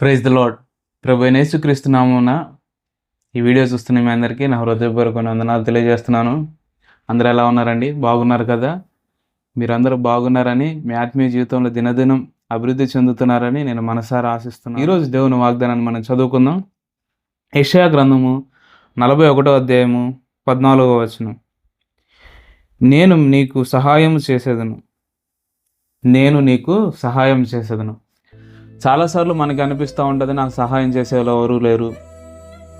Praise the lord ప్రభు యేసుక్రీస్తు ఈ వీడియో చూస్తున్న మీ అందరికీ నా హృదయపూర్వక వందనాలు తెలియజేస్తున్నాను. అందరూ ఎలా ఉన్నారండి? బాగున్నారు కదా? మీరందరూ బాగున్నారని మీ ఆత్మీయ జీవితంలో దినదినం అభివృద్ధి చెందుతున్నారని నేను మనసారా ఆశిస్తున్నాను. ఈరోజు దేవుని వాగ్దానాన్ని మనం చదువుకుందాం. యెషయా గ్రంథము నలభై ఒకటో అధ్యాయము పద్నాలుగో వచనం. నేను నీకు సహాయం చేసేదను. నేను నీకు సహాయం చేసేదను. చాలాసార్లు మనకి అనిపిస్తూ ఉంటుంది నాకు సహాయం చేసేవాళ్ళు ఎవరు లేరు.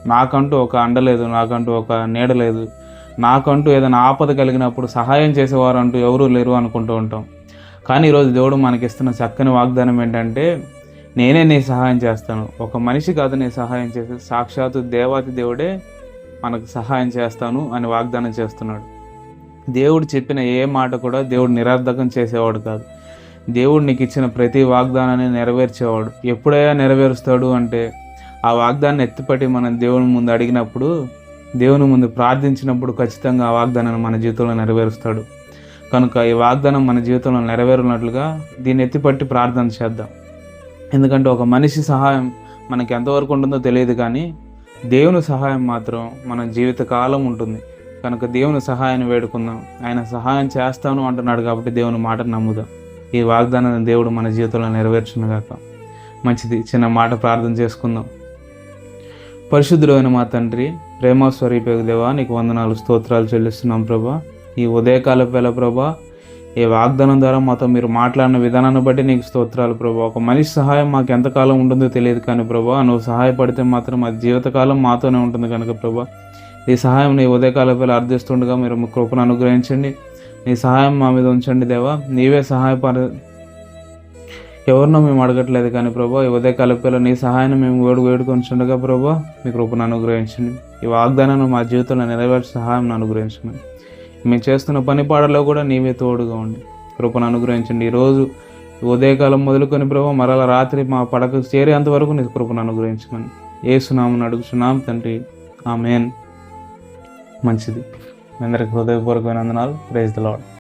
నాకంటూ ఒక అండ లేదు నాకంటూ ఒక నీడ లేదు. నాకంటూ ఏదైనా ఆపద కలిగినప్పుడు సహాయం చేసేవారు అంటూ ఎవరూ లేరు అనుకుంటూ ఉంటాం. కానీ ఈరోజు దేవుడు మనకిస్తున్న చక్కని వాగ్దానం ఏంటంటే నేనే నీ సహాయం చేస్తాను. ఒక మనిషి కాదు నీ సహాయం చేసే సాక్షాత్తు దేవాతి దేవుడే మనకు సహాయం చేస్తాను అని వాగ్దానం చేస్తున్నాడు. దేవుడు చెప్పిన ఏ మాట కూడా దేవుడు నిరర్ధకం చేసేవాడు కాదు. దేవుడు నీకు ఇచ్చిన ప్రతి వాగ్దానాన్ని నెరవేర్చేవాడు. ఎప్పుడైనా నెరవేరుస్తాడు అంటే ఆ వాగ్దాన్ని ఎత్తిపట్టి మనం దేవుని ముందు అడిగినప్పుడు దేవుని ముందు ప్రార్థించినప్పుడు ఖచ్చితంగా ఆ వాగ్దానాన్ని మన జీవితంలో నెరవేరుస్తాడు. కనుక ఈ వాగ్దానం మన జీవితంలో నెరవేరునట్లుగా దీన్ని ఎత్తిపట్టి ప్రార్థన చేద్దాం. ఎందుకంటే ఒక మనిషి సహాయం మనకి ఎంతవరకు ఉంటుందో తెలియదు కానీ దేవుని సహాయం మాత్రం మన జీవితకాలం ఉంటుంది. కనుక దేవుని సహాయాన్ని వేడుకుందాం. ఆయన సహాయం చేస్తాను అంటున్నాడు కాబట్టి దేవుని మాటను నమ్ముదాం. ఈ వాగ్దానాన్ని దేవుడు మన జీవితంలో నెరవేర్చునుగాక. మంచిది చిన్న మాట ప్రార్థన చేసుకుందాం. పరిశుద్ధుడైన మా తండ్రి ప్రేమ స్వరూపేగు దేవా నీకు వందనాలు స్తోత్రాలు చెల్లిస్తున్నాం ప్రభా. ఈ ఉదయకాల వేళ ప్రభా ఈ వాగ్దానం ద్వారా మాతో మీరు మాట్లాడిన విధానాన్ని బట్టి నీకు స్తోత్రాలు ప్రభా. ఒక మనిషి సహాయం మాకు ఎంతకాలం ఉంటుందో తెలియదు కానీ ప్రభా నువ్వు సహాయపడితే మాత్రం అది జీవితకాలం మాతోనే ఉంటుంది కనుక ప్రభా. ఈ సహాయం నీ ఉదయకాల వేళ అర్థిస్తుండగా మీరు మీ కృపను అనుగ్రహించండి. నీ సహాయం మా మీద ఉంచండి దేవా. నీవే సహాయపడ ఎవరినో మేము అడగట్లేదు కానీ ప్రభా ఈ ఉదయ కలపేలో నీ సహాయాన్ని మేము వేడు వేడుకొంచుండగా ప్రభా మీ కృపను అనుగ్రహించండి. ఈ వాగ్దానాన్ని మా జీవితంలో నెరవేర్చే సహాయం అనుగ్రహించండి. మేము చేస్తున్న పని పాడలో కూడా నీవే తోడుగా ఉండి కృపను అనుగ్రహించండి. ఈరోజు ఉదయకాలం మొదలుకొని ప్రభావ మరల రాత్రి మా పడక చేరేంత వరకు నీ కృపను అనుగ్రహించమని ఏసునామని అడుగుతున్నాం తండ్రి. ఆమెన్. మంచిది. మీ అందరికి హృదయపూర్వకమైన వందనాలు. Praise the lord